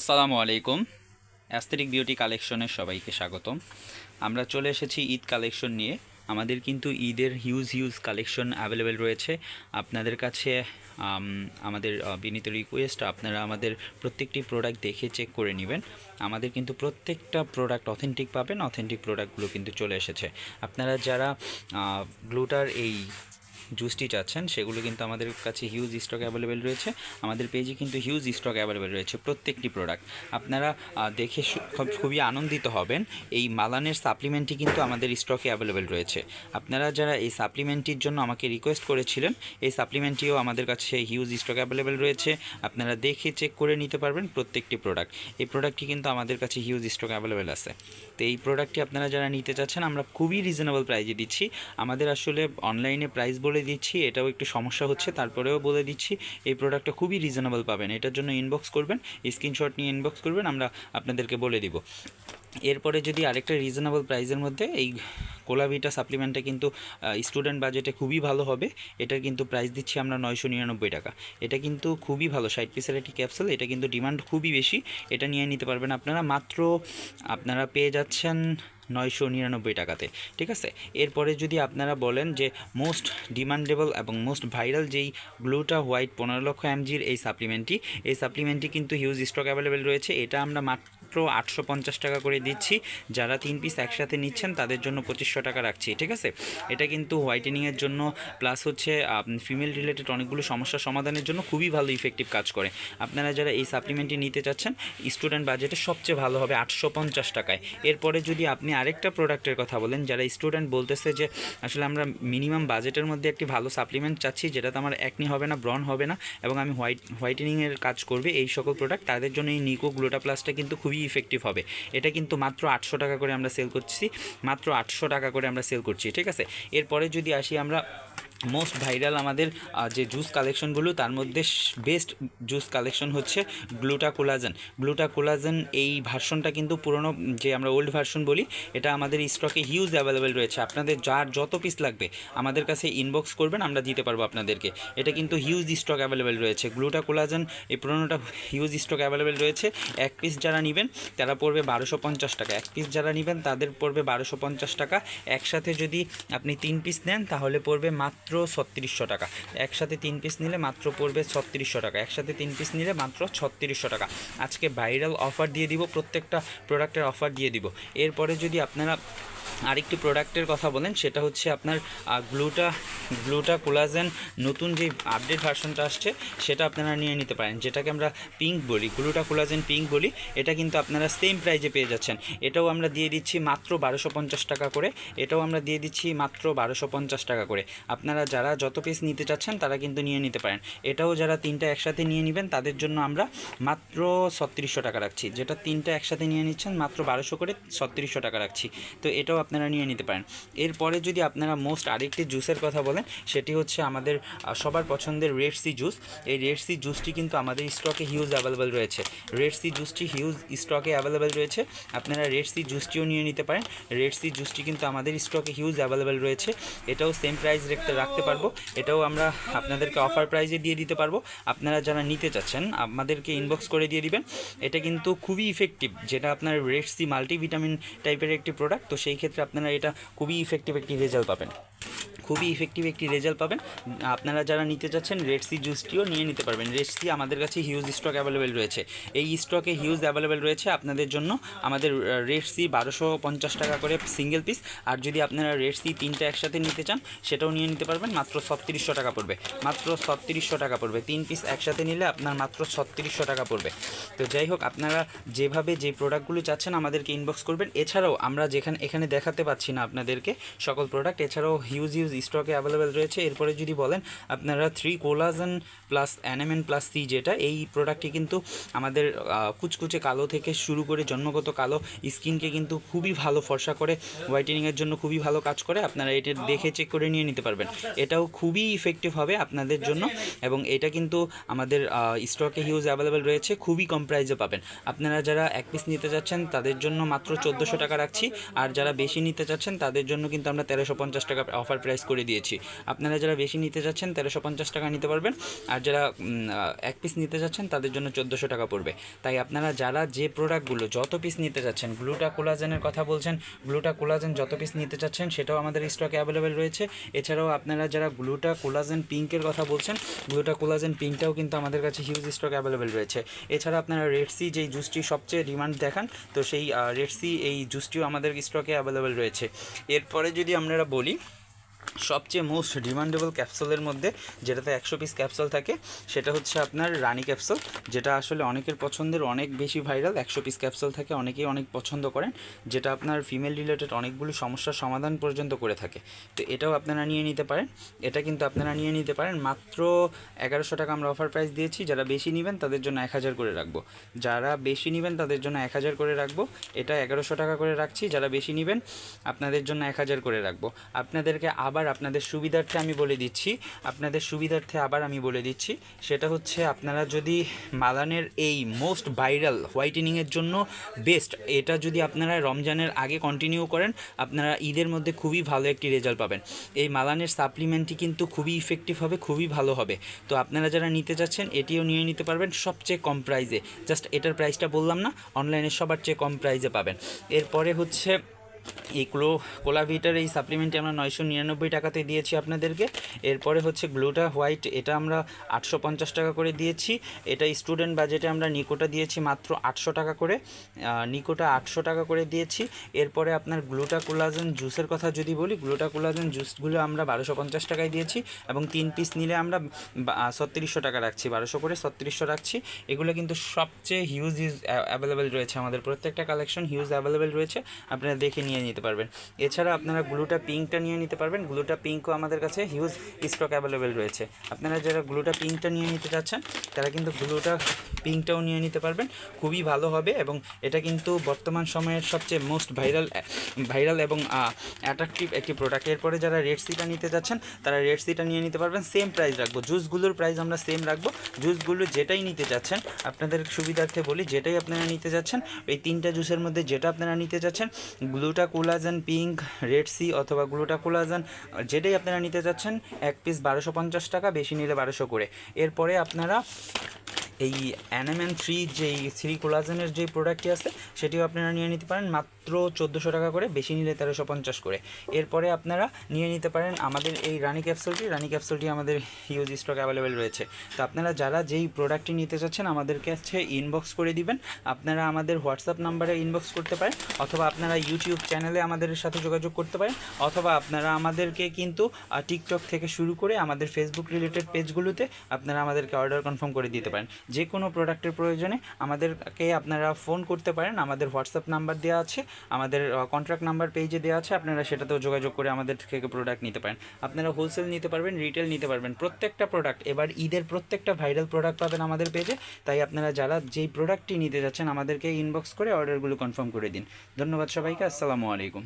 আসসালামু আলাইকুম। Aesthetic beauty কালেকশনের সবাইকে স্বাগতম। আমরা চলে এসেছি ঈদ কালেকশন নিয়ে। আমাদের কিন্তু ঈদের হিউজ হিউজ কালেকশন অ্যাভেলেবেল রয়েছে। আপনাদের কাছে আমাদের বিনীত রিকোয়েস্ট আপনারা আমাদের প্রত্যেকটি প্রোডাক্ট দেখে চেক করে নেবেন। আমাদের কিন্তু প্রত্যেকটা প্রোডাক্ট অথেন্টিক পাবেন। অথেন্টিক প্রোডাক্টগুলো কিন্তু চলে এসেছে। আপনারা যারা গ্লুটার এই জুসটি চাচ্ছেন, সেগুলো কিন্তু আমাদের কাছে হিউজ স্টক অ্যাভেলেবেল রয়েছে। আমাদের পেজে কিন্তু হিউজ স্টক অ্যাভেলেবেল রয়েছে প্রত্যেকটি প্রোডাক্ট আপনারা দেখে খুব- খুবই আনন্দিত হবেন। এই মালানের সাপ্লিমেন্টটি কিন্তু আমাদের স্টকে অ্যাভেলেবেল রয়েছে। আপনারা যারা এই সাপ্লিমেন্টটির জন্য আমাকে রিকোয়েস্ট করেছিলেন, এই সাপ্লিমেন্টটিও আমাদের কাছে হিউজ স্টক অ্যাভেলেবেল রয়েছে। আপনারা দেখে চেক করে নিতে পারবেন প্রত্যেকটি প্রোডাক্ট এই প্রোডাক্টটি কিন্তু আমাদের কাছে হিউজ স্টক অ্যাভেলেবেল আছে। তো এই প্রোডাক্টটি আপনারা যারা নিতে চাচ্ছেন, আমরা খুবই রিজনেবল প্রাইজে দিচ্ছি। আমাদের আসলে অনলাইনে প্রাইস বলে দিচ্ছি, এটাও একটু সমস্যা হচ্ছে, তারপরেও বলে দিচ্ছি, এই প্রোডাক্টটা খুবই রিজনেবল পাবেন। এটার জন্য ইনবক্স করবেন স্ক্রিনশট নিয়ে ইনবক্স করবেন, আমরা আপনাদেরকে বলে দিব। এরপরে যদি আরেকটা রিজনেবল প্রাইসের মধ্যে, এই কোলাভিটা সাপ্লিমেন্টটা কিন্তু স্টুডেন্ট বাজেটে খুবই ভালো হবে। এটার কিন্তু প্রাইস দিচ্ছি আমরা নয়শো নিরানব্বই টাকা। এটা কিন্তু খুবই ভালো, ষাট পিসের একটি ক্যাপসুল এটা কিন্তু ডিমান্ড খুবই বেশি। এটা নিয়ে নিতে পারবেন আপনারা মাত্র, আপনারা পেয়ে যাচ্ছেন নয়শো নিরানব্বই টাকাতে, ঠিক আছে? এরপরে যদি আপনারা বলেন যে মোস্ট ডিমান্ডেবল এবং মোস্ট ভাইরাল যেই গ্লুটা হোয়াইট পনেরো লক্ষ এমজির এই সাপ্লিমেন্টটি এই সাপ্লিমেন্টটি কিন্তু হিউজ স্টক অ্যাভেলেবেল রয়েছে। এটা আমরা মাত্র আটশো পঞ্চাশ টাকা করে দিচ্ছি। যারা তিন পিস একসাথে নিচ্ছেন, তাদের জন্য পঁচিশশো টাকা রাখছি, ঠিক আছে? এটা কিন্তু হোয়াইটেনিংয়ের জন্য প্লাস হচ্ছে ফিমেল রিলেটেড অনেকগুলো সমস্যার সমাধানের জন্য খুবই ভালো ইফেক্টিভ কাজ করে। আপনারা যারা এই সাপ্লিমেন্টটি নিতে চাচ্ছেন স্টুডেন্ট বাজেটে সবচেয়ে ভালো হবে আটশো পঞ্চাশ টাকায়। এরপরে যদি আপনি আরেকটা প্রোডাক্টের কথা বলেন, যারা স্টুডেন্ট বলতেছে যে, আসলে আমরা মিনিমাম বাজেটের মধ্যে একটি ভালো সাপ্লিমেন্ট চাচ্ছি, যেটাতে আমার একনি হবে না ব্রন হবে না, এবং আমি হোয়াইট হোয়াইটেনিংয়ের কাজ করবে, এই সকল প্রোডাক্ট তাদের জন্য এই নিকো গ্লুটা প্লাসটা কিন্তু খুবই ইফেক্টিভ হবে। এটা কিন্তু মাত্র আটশো টাকা করে আমরা সেল করছি। মাত্র আটশো টাকা করে আমরা সেল করছি, ঠিক আছে? এরপরে যদি আসি আমরা মোস্ট ভাইরাল আমাদের যে জুস কালেকশনগুলো তার মধ্যে বেস্ট জুস কালেকশন হচ্ছে গ্লুটা কোলাজেন গ্লুটা কোলাজেন এই ভার্সনটা কিন্তু পুরনো, যে আমরা ওল্ড ভার্সন বলি, এটা আমাদের স্টকে হিউজ অ্যাভেলেবেল রয়েছে। আপনাদের যার যত পিস লাগবে, আমাদের কাছে ইনবক্স করবেন, আমরা দিতে পারব আপনাদেরকে। এটা কিন্তু হিউজ স্টক অ্যাভেলেবেল রয়েছে। গ্লুটা কোলাজেন এই পুরোনোটা হিউজ স্টক অ্যাভেলেবেল রয়েছে। এক পিস যারা নেবেন, তারা পড়বে বারোশো পঞ্চাশ টাকা। এক পিস যারা নেবেন, তাদের পড়বে বারোশো পঞ্চাশ টাকা। একসাথে যদি আপনি তিন পিস নেন, তাহলে পড়বে মাত্র ছত্রিশশো টাকা। একসাথে তিন পিস নিলে মাত্র পড়বে ছত্রিশশো টাকা। একসাথে তিন পিস নিলে মাত্র ছত্রিশশো টাকা। আজকে ভাইরাল অফার দিয়ে দিব, প্রত্যেকটা প্রোডাক্টের অফার দিয়ে দিব। এরপরে যদি আপনারা আরেকটি প্রোডাক্টের কথা বলেন, সেটা হচ্ছে আপনার গ্লুটা গ্লুটা কোলাজেন নতুন যে আপডেট ভার্সনটা আসছে, সেটা আপনারা নিয়ে নিতে পারেন। যেটাকে আমরা পিঙ্ক বলি, গ্লুটা কোলাজেন পিঙ্ক বলি, এটা কিন্তু আপনারা সেম প্রাইজে পেয়ে যাচ্ছেন। এটাও আমরা দিয়ে দিচ্ছি মাত্র বারোশো পঞ্চাশ টাকা করে। এটাও আমরা দিয়ে দিচ্ছি মাত্র বারোশো পঞ্চাশ টাকা করে। আপনারা যারা যত পিস নিতে চাচ্ছেন, তারা কিন্তু নিয়ে নিতে পারেন। এটাও যারা তিনটা একসাথে নিয়ে নেবেন, তাদের জন্য আমরা মাত্র ছত্রিশশো টাকা রাখছি। যেটা তিনটা একসাথে নিয়ে নিচ্ছেন, মাত্র বারোশো করে ছত্রিশশো টাকা রাখছি। তো এটাও আপনারা নিয়ে নিতে পারেন। এরপরে যদি আপনারা মোস্ট আরেকটি জুসের কথা বলেন, সেটি হচ্ছে আমাদের সবার পছন্দের রেড সি জুস এই রেড সি জুসটি কিন্তু আমাদের স্টকে হিউজ অ্যাভেলেবেল রয়েছে। রেড সি জুসটি হিউজ স্টকে অ্যাভেলেবেল রয়েছে। আপনারা রেড সি জুসটিও নিয়ে নিতে পারেন। রেড সি জুসটি কিন্তু আমাদের স্টকে হিউজ অ্যাভেলেবেল রয়েছে। এটাও সেম প্রাইস রাখতে রাখতে পারব। এটাও আমরা আপনাদেরকে অফার প্রাইজে দিয়ে দিতে পারব। আপনারা যারা নিতে চাচ্ছেন, আমাদেরকে ইনবক্স করে দিয়ে দিবেন। এটা কিন্তু খুবই ইফেক্টিভ যেটা আপনার রেড সি মাল্টিভিটামিন টাইপের একটি প্রোডাক্ট তো সেই ক্ষেত্রে আপনারা এটা খুবই ইফেক্টিভ একটি রেজাল্ট পাবেন। খুবই ইফেক্টিভ একটি রেজাল্ট পাবেন। আপনারা যারা নিতে চাচ্ছেন রেড সি জুসটিও নিয়ে নিতে পারবেন। রেড সি আমাদের কাছে হিউজ স্টক অ্যাভেলেবেল রয়েছে। এই স্টকে হিউজ অ্যাভেলেবেল রয়েছে আপনাদের জন্য। আমাদের রেড সি বারোশো পঞ্চাশ টাকা করে সিঙ্গেল পিস আর যদি আপনারা রেড সি তিনটা একসাথে নিতে চান, সেটাও নিয়ে নিতে পারবেন। মাত্র ছত্রিশশো টাকা পড়বে। মাত্র ছত্রিশশো টাকা পড়বে। তিন পিস একসাথে নিলে আপনার মাত্র ছত্রিশশো টাকা পড়বে। তো যাই হোক, আপনারা যেভাবে যে প্রোডাক্টগুলো চাচ্ছেন, আমাদেরকে ইনবক্স করবেন। এছাড়াও আমরা যেখানে, এখানে দেখাতে পাচ্ছি না আপনাদেরকে সকল প্রোডাক্ট এছাড়াও হিউজ হিউজ স্টকে অ্যাভেলেবেল রয়েছে। এরপরে যদি বলেন, আপনারা থ্রি কোলাজেন প্লাস অ্যানামেন প্লাস সি যেটা, এই প্রোডাক্টটি কিন্তু আমাদের কুচকুচে কালো থেকে শুরু করে জন্মগত কালো স্কিনকে কিন্তু খুবই ভালো ফর্সা করে হোয়াইটেনিংয়ের জন্য খুবই ভালো কাজ করে, আপনারা এটা দেখে চেক করে নিয়ে নিতে পারবেন। এটাও খুবই ইফেক্টিভ হবে আপনাদের জন্য এবং এটা কিন্তু আমাদের স্টকে হিউজ অ্যাভেলেবেল রয়েছে, খুবই কম প্রাইসে পাবেন। আপনারা যারা এক পিস নিতে চাচ্ছেন তাদের জন্য মাত্র চোদ্দোশো টাকা রাখছি। আর যারা বেশি নিতে চাচ্ছেন তাদের জন্য কিন্তু আমরা তেরোশো পঞ্চাশ টাকা অফার প্রাইস করে দিয়েছি। আপনারা যারা বেশি নিতে যাচ্ছেন, তেরোশো পঞ্চাশ টাকা নিতে পারবেন। আর যারা এক পিস নিতে যাচ্ছেন, তাদের জন্য চোদ্দোশো টাকা পড়বে। তাই আপনারা যারা যে প্রোডাক্টগুলো যত পিস নিতে যাচ্ছেন গ্লুটা কোলাজেনের কথা বলছেন গ্লুটা কোলাজেন যত পিস নিতে চাচ্ছেন সেটাও আমাদের স্টকে অ্যাভেলেবেল রয়েছে। এছাড়াও আপনারা যারা গ্লুটা কোলাজেন পিঙ্কের কথা বলছেন গ্লুটা কোলাজেন পিঙ্কটাও কিন্তু আমাদের কাছে হিউজ স্টক অ্যাভেলেবেল রয়েছে। এছাড়া আপনারা রেডসি যেই জুসটি সবচেয়ে ডিমান্ড দেখান, তো সেই রেডসি এই জুসটিও আমাদের স্টকে অ্যাভেলেবেল রয়েছে। এরপরে যদি আমরা বলি সবচেয়ে মোস্ট ডিমান্ডেবল ক্যাপসুলের মধ্যে যেটাতে একশো পিস ক্যাপসুল থাকে, সেটা হচ্ছে আপনার রানী ক্যাপসুল যেটা আসলে অনেকের পছন্দের অনেক বেশি ভাইরাল একশো পিস ক্যাপসুল থাকে, অনেকেই অনেক পছন্দ করেন, যেটা আপনার ফিমেল রিলেটেড অনেকগুলো সমস্যার সমাধান পর্যন্ত করে থাকে। তো এটাও আপনারা নিয়ে নিতে পারেন, এটা কিন্তু আপনারা নিয়ে নিতে পারেন, মাত্র এগারোশো টাকা আমরা অফার প্রাইস দিয়েছি, যারা বেশি নেবেন তাদের জন্য এক হাজার করে রাখব। যারা বেশি নেবেন তাদের জন্য এক হাজার করে রাখব, এটা এগারোশো টাকা করে রাখছি, যারা বেশি নেবেন আপনাদের জন্য এক হাজার করে রাখব। আপনাদেরকে আবার আপনাদের সুবিধার্থে আমি বলে দিচ্ছি। আপনাদের সুবিধার্থে আবার আমি বলে দিচ্ছি। সেটা হচ্ছে আপনারা যদি মালানের এই মোস্ট ভাইরাল হোয়াইটেনিংয়ের জন্য বেস্ট, এটা যদি আপনারা রমজানের আগে কন্টিনিউ করেন, আপনারা ঈদের মধ্যে খুবই ভালো একটি রেজাল্ট পাবেন। এই মালানের সাপ্লিমেন্টটি কিন্তু খুবই ইফেক্টিভ হবে, খুবই ভালো হবে। তো আপনারা যারা নিতে যাচ্ছেন, এটিও নিয়ে নিতে পারবেন সবচেয়ে কম প্রাইজে জাস্ট এটার প্রাইসটা বললাম না অনলাইনে সবার চেয়ে কম প্রাইজে পাবেন। এরপরে হচ্ছে এই ক্লো কোলাভিটার এই সাপ্লিমেন্টটি আমরা নয়শো নিরানব্বই টাকাতে দিয়েছি আপনাদেরকে। এরপরে হচ্ছে গ্লুটা হোয়াইট, এটা আমরা আটশো পঞ্চাশ টাকা করে দিয়েছি। এটা স্টুডেন্ট বাজেটে আমরা নিকোটা দিয়েছি মাত্র আটশো টাকা করে। নিকোটা আটশো টাকা করে দিয়েছি। এরপরে আপনার গ্লুটা কোলাজেন জুসের কথা যদি বলি, গ্লুটা কোলাজেন জুসগুলো আমরা বারোশো পঞ্চাশ টাকায় দিয়েছি এবং তিন পিস নিলে আমরা ছত্রিশশো টাকা রাখছি, বারোশো করে ছত্রিশশো রাখছি। এগুলো কিন্তু সবচেয়ে হিউজ হিউজ অ্যাভেলেবেল রয়েছে আমাদের। প্রত্যেকটা কালেকশন হিউজ অ্যাভেলেবেল রয়েছে। আপনারা দেখে নিয়ে নিতে পারবেন। এছাড়া আপনারা গ্লুটা পিঙ্কটা নিয়ে নিতে পারবেন। গ্লুটা পিঙ্কও আমাদের কাছে হিউজ স্টক অ্যাভেলেবেল রয়েছে। আপনারা যারা গ্লুটা পিঙ্কটা নিয়ে নিতে চাচ্ছেন, তারা কিন্তু গ্লুটা পিঙ্কটাও নিয়ে নিতে পারবেন। খুবই ভালো হবে এবং এটা কিন্তু বর্তমান সময়ের সবচেয়ে মোস্ট ভাইরাল ভাইরাল এবং অ্যাট্রাকটিভ একটি প্রোডাক্ট এরপরে যারা রেড সিটা নিতে যাচ্ছেন, তারা রেড সিটা নিয়ে নিতে পারবেন। সেম প্রাইস রাখব। জুসগুলোর প্রাইস আমরা সেম রাখব। জুসগুলো যেটাই নিতে যাচ্ছেন, আপনাদের সুবিধার্থে বলি, যেটাই আপনারা নিতে যাচ্ছেন এই তিনটা জুসের মধ্যে যেটা আপনারা নিতে যাচ্ছেন gluta collagen pink, red C অথবা গ্লুটা কোলাজেন যেটাই আপনারা নিতে চাচ্ছেন এক পিস বারোশো পঞ্চাশ টাকা, বেশি নিলে বারোশো করে। এরপরে আপনারা এই অ্যানামেন থ্রি যেই থ্রি কোলাজেনের যে প্রোডাক্টটি আছে, সেটিও আপনারা নিয়ে নিতে পারেন মাত্র চোদ্দোশো টাকা করে, বেশি নিলে তেরোশো পঞ্চাশ করে। এরপরে আপনারা নিয়ে নিতে পারেন আমাদের এই রানি ক্যাপসুলটি রানি ক্যাপসুলটি আমাদের হিউজ স্টক অ্যাভেলেবেল রয়েছে। তো আপনারা যারা যেই প্রোডাক্টটি নিতে চাচ্ছেন আমাদের কাছে ইনবক্স করে দিবেন। আপনারা আমাদের হোয়াটসঅ্যাপ নাম্বারে ইনবক্স করতে পারেন, অথবা আপনারা ইউটিউব চ্যানেলে আমাদের সাথে যোগাযোগ করতে পারেন, অথবা আপনারা আমাদেরকে কিন্তু টিকটক থেকে শুরু করে আমাদের ফেসবুক রিলেটেড পেজগুলোতে আপনারা আমাদেরকে অর্ডার কনফার্ম করে দিতে পারেন। যে কোনো প্রোডাক্টের প্রয়োজনে আমাদেরকে আপনারা ফোন করতে পারেন। আমাদের হোয়াটসঅ্যাপ নাম্বার দেওয়া আছে, আমাদের কন্ট্রাক্ট নাম্বার পেজে দেওয়া আছে, আপনারা সেটাতেও যোগাযোগ করে আমাদের থেকে প্রোডাক্ট নিতে পারেন। আপনারা হোলসেল নিতে পারবেন রিটেল নিতে পারবেন। প্রত্যেকটা প্রোডাক্ট এবার ঈদের প্রত্যেকটা ভাইরাল প্রোডাক্ট পাবেন আমাদের পেজে তাই আপনারা যারা যেই প্রোডাক্টটি নিতে যাচ্ছেন, আমাদেরকে ইনবক্স করে অর্ডারগুলো কনফার্ম করে দিন। ধন্যবাদ সবাইকে, আসসালামু আলাইকুম।